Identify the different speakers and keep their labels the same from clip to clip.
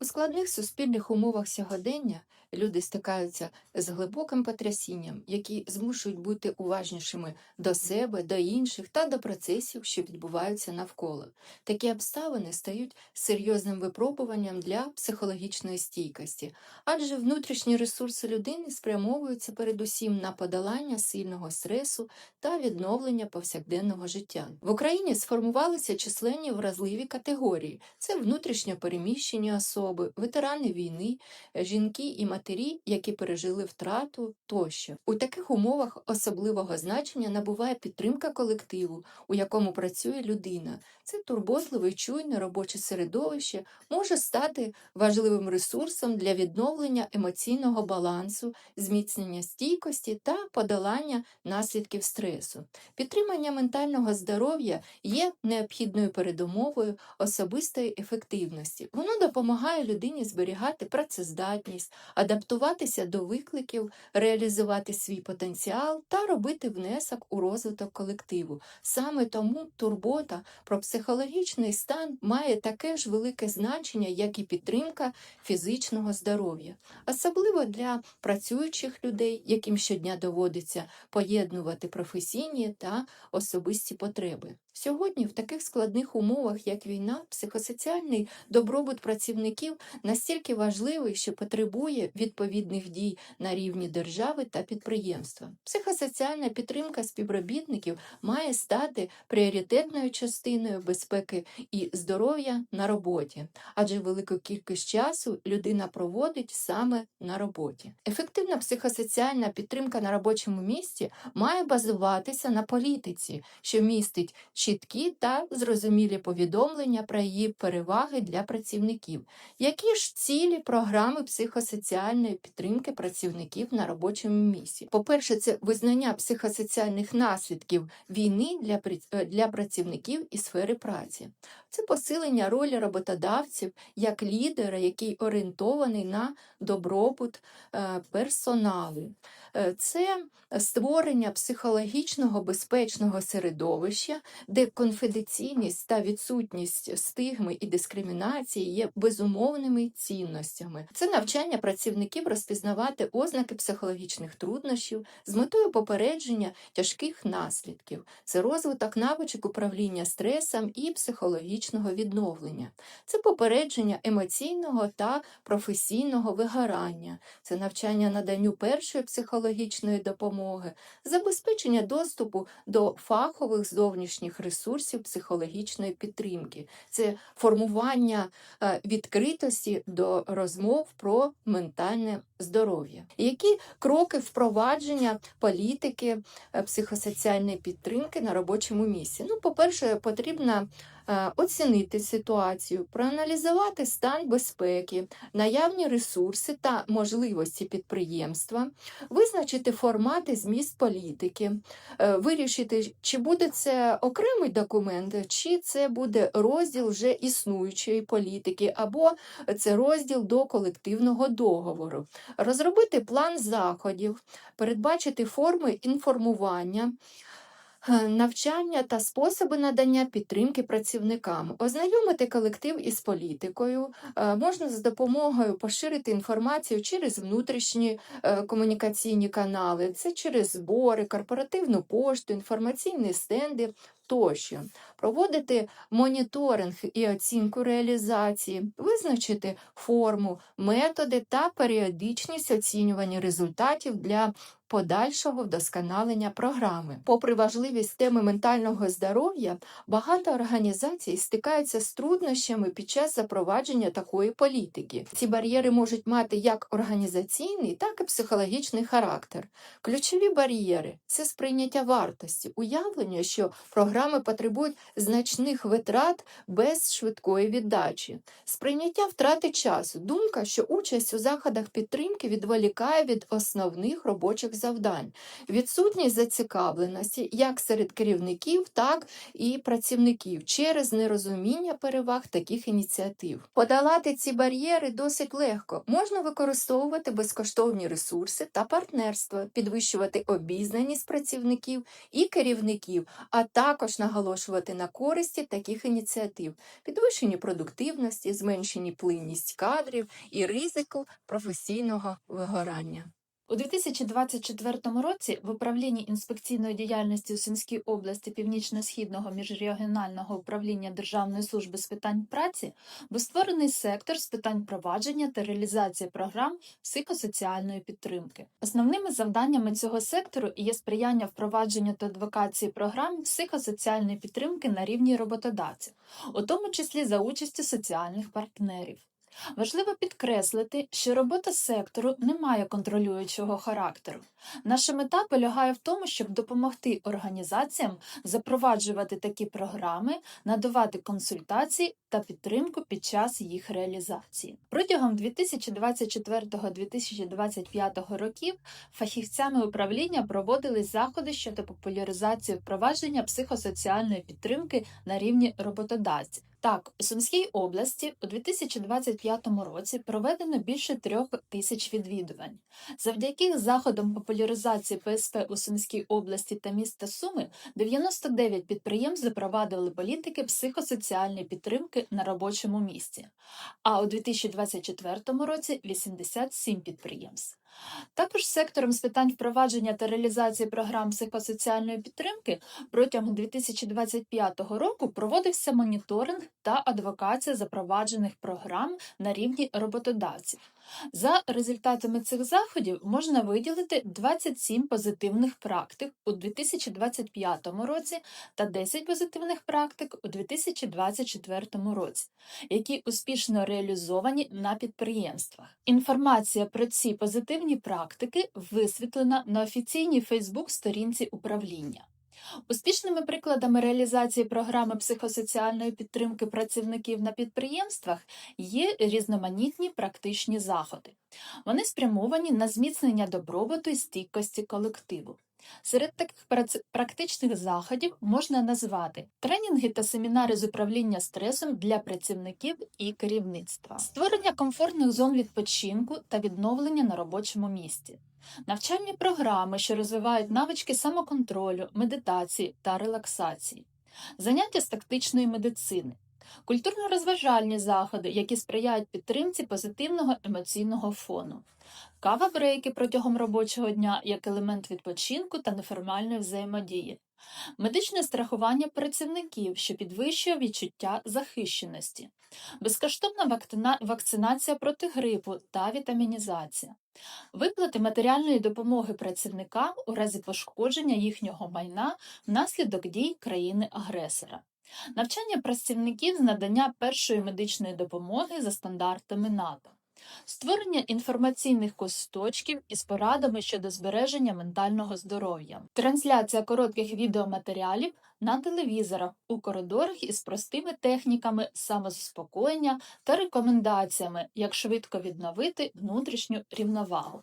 Speaker 1: У складних суспільних умовах сьогодення люди стикаються з глибоким потрясінням, які змушують бути уважнішими до себе, до інших та до процесів, що відбуваються навколо. Такі обставини стають серйозним випробуванням для психологічної стійкості, адже внутрішні ресурси людини спрямовуються передусім на подолання сильного стресу та відновлення повсякденного життя. В Україні сформувалися численні вразливі категорії: це внутрішньо переміщені особи, ветерани війни, е, жінки і матері, які пережили втрату тощо. У таких умовах особливого значення набуває підтримка колективу, у якому працює людина. Це турботливе, чуйне робоче середовище може стати важливим ресурсом для відновлення емоційного балансу, зміцнення стійкості та подолання наслідків стресу. Підтримання ментального здоров'я є необхідною передумовою особистої ефективності. Воно допомагає людині зберігати працездатність, адаптуватися до викликів, реалізувати свій потенціал та робити внесок у розвиток колективу. Саме тому турбота про психологічний стан має таке ж велике значення, як і підтримка фізичного здоров'я, особливо для працюючих людей, яким щодня доводиться поєднувати професійні та особисті потреби. Сьогодні в таких складних умовах, як війна, психосоціальний добробут працівників настільки важливий, що потребує відповідних дій на рівні держави та підприємства. Психосоціальна підтримка співробітників має стати пріоритетною частиною безпеки і здоров'я на роботі, адже велику кількість часу людина проводить саме на роботі. Ефективна психосоціальна підтримка на робочому місці має базуватися на політиці, що містить чіткі та зрозумілі повідомлення про її переваги для працівників. Які ж цілі програми психосоціальної підтримки працівників на робочому місці? По-перше, це визнання психосоціальних наслідків війни для, е, для працівників і сфери праці. Це посилення ролі роботодавців як лідера, який орієнтований на добробут е, персоналу. Е, Це створення психологічного безпечного середовища, де конфіденційність та відсутність стигми і дискримінації є безумовними цінностями. Це навчання працівників розпізнавати ознаки психологічних труднощів з метою попередження тяжких наслідків. Це розвиток навичок управління стресом і психологічного відновлення. Це попередження емоційного та професійного вигорання, це навчання наданню першої психологічної допомоги, забезпечення доступу до фахових зовнішніх ресурсів психологічної підтримки, це формування е, відкритості до розмов про ментальне здоров'я. Які кроки впровадження політики е, психосоціальної підтримки на робочому місці? Ну, по-перше, потрібно е, оцінити ситуацію, проаналізувати стан безпеки, наявні ресурси та можливості підприємства, визначити формат і зміст політики, е, вирішити, чи буде це окремий документ, чи це буде розділ вже існуючої політики, або це розділ до колективного договору, розробити план заходів, передбачити форми інформування. Е, Навчання та способи надання підтримки працівникам, ознайомити колектив із політикою, е, можна за допомогою поширити інформацію через внутрішні е, комунікаційні канали, це через збори, корпоративну пошту, інформаційні стенди тощо, проводити моніторинг і оцінку реалізації, визначити форму, методи та періодичність оцінювання результатів для подальшого вдосконалення програми. Попри важливість теми ментального здоров'я, багато організацій стикаються з труднощами під час запровадження такої політики. Ці бар'єри можуть мати як організаційний, так і психологічний характер. Ключові бар'єри це сприйняття вартості, уявлення, що програми потребують значних витрат без швидкої віддачі, сприйняття втрати часу, думка, що участь у заходах підтримки відволікає від основних робочих завдань, відсутність зацікавленості як серед керівників, так і працівників через нерозуміння переваг таких ініціатив. Подолати ці бар'єри досить легко. Можна використовувати безкоштовні ресурси та партнерства, підвищувати обізнаність працівників і керівників, а також наголошувати на користі таких ініціатив, підвищенню продуктивності, зменшенні плинність кадрів і ризику професійного вигорання.
Speaker 2: У 2024 році в управлінні інспекційної діяльності у Сумській області Північно-Східного міжрегіонального управління Державної служби з питань праці був створений сектор з питань провадження та реалізації програм психосоціальної підтримки. Основними завданнями цього сектору є сприяння впровадженню та адвокації програм психосоціальної підтримки на рівні роботодавців, у тому числі за участю соціальних партнерів. Важливо підкреслити, що робота сектору не має контролюючого характеру. Наша мета полягає в тому, щоб допомогти організаціям запроваджувати такі програми, надавати консультації та підтримку під час їх реалізації. Протягом 2024-2025 років фахівцями управління проводили заходи щодо популяризації впровадження психосоціальної підтримки на рівні роботодавців. Так, у Сумській області у 2025 році проведено більше трьох тисяч відвідувань. Завдяки заходам популяризації ПСП у Сумській області та міста Суми 99 підприємств запровадили політики психосоціальної підтримки на робочому місці, а у 2024 році 87 підприємств. Також сектором з питань впровадження та реалізації програм психосоціальної підтримки протягом 2025 року проводився моніторинг та адвокація запроваджених програм на рівні роботодавців. За результатами цих заходів можна виділити 27 позитивних практик у 2025 році та 10 позитивних практик у 2024 році, які успішно реалізовані на підприємствах. Інформація про ці позитивні практики висвітлена на офіційній Фейсбук-сторінці управління. Успішними прикладами реалізації програми психосоціальної підтримки працівників на підприємствах є різноманітні практичні заходи. Вони спрямовані на зміцнення добробуту і стійкості колективу. Серед таких практичних заходів можна назвати тренінги та семінари з управління стресом для працівників і керівництва, створення комфортних зон відпочинку та відновлення на робочому місці, навчальні програми, що розвивають навички самоконтролю, медитації та релаксації, заняття з тактичної медицини, культурно-розважальні заходи, які сприяють підтримці позитивного емоційного фону, кава-брейки протягом робочого дня як елемент відпочинку та неформальної взаємодії, медичне страхування працівників, що підвищує відчуття захищеності, безкоштовна вакцинація проти грипу та вітамінізація, виплати матеріальної допомоги працівникам у разі пошкодження їхнього майна внаслідок дій країни-агресора. Навчання працівників з надання першої медичної допомоги за стандартами НАТО, створення інформаційних косточків із порадами щодо збереження ментального здоров'я, трансляція коротких відеоматеріалів на телевізорах у коридорах із простими техніками самозаспокоєння та рекомендаціями, як швидко відновити внутрішню рівновагу.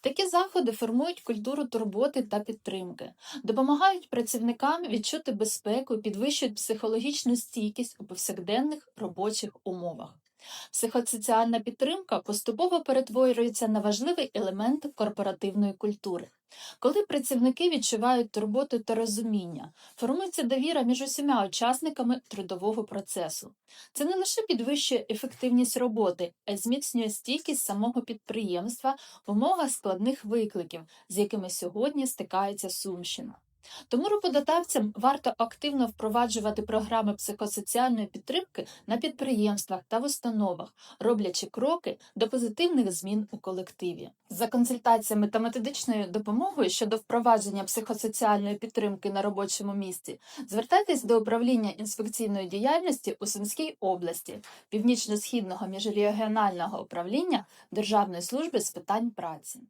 Speaker 2: Такі заходи формують культуру турботи та підтримки, допомагають працівникам відчути безпеку підвищують психологічну стійкість у повсякденних робочих умовах. Психосоціальна підтримка поступово перетворюється на важливий елемент корпоративної культури. Коли працівники відчувають турботу та розуміння, формується довіра між усіма учасниками трудового процесу. Це не лише підвищує ефективність роботи, а й зміцнює стійкість самого підприємства в умовах складних викликів, з якими сьогодні стикається Сумщина. Тому роботодавцям варто активно впроваджувати програми психосоціальної підтримки на підприємствах та в установах, роблячи кроки до позитивних змін у колективі. За консультаціями та методичною допомогою щодо впровадження психосоціальної підтримки на робочому місці, звертайтесь до управління інспекційної діяльності у Сумській області, Північно-східного міжрегіонального управління Державної служби з питань праці.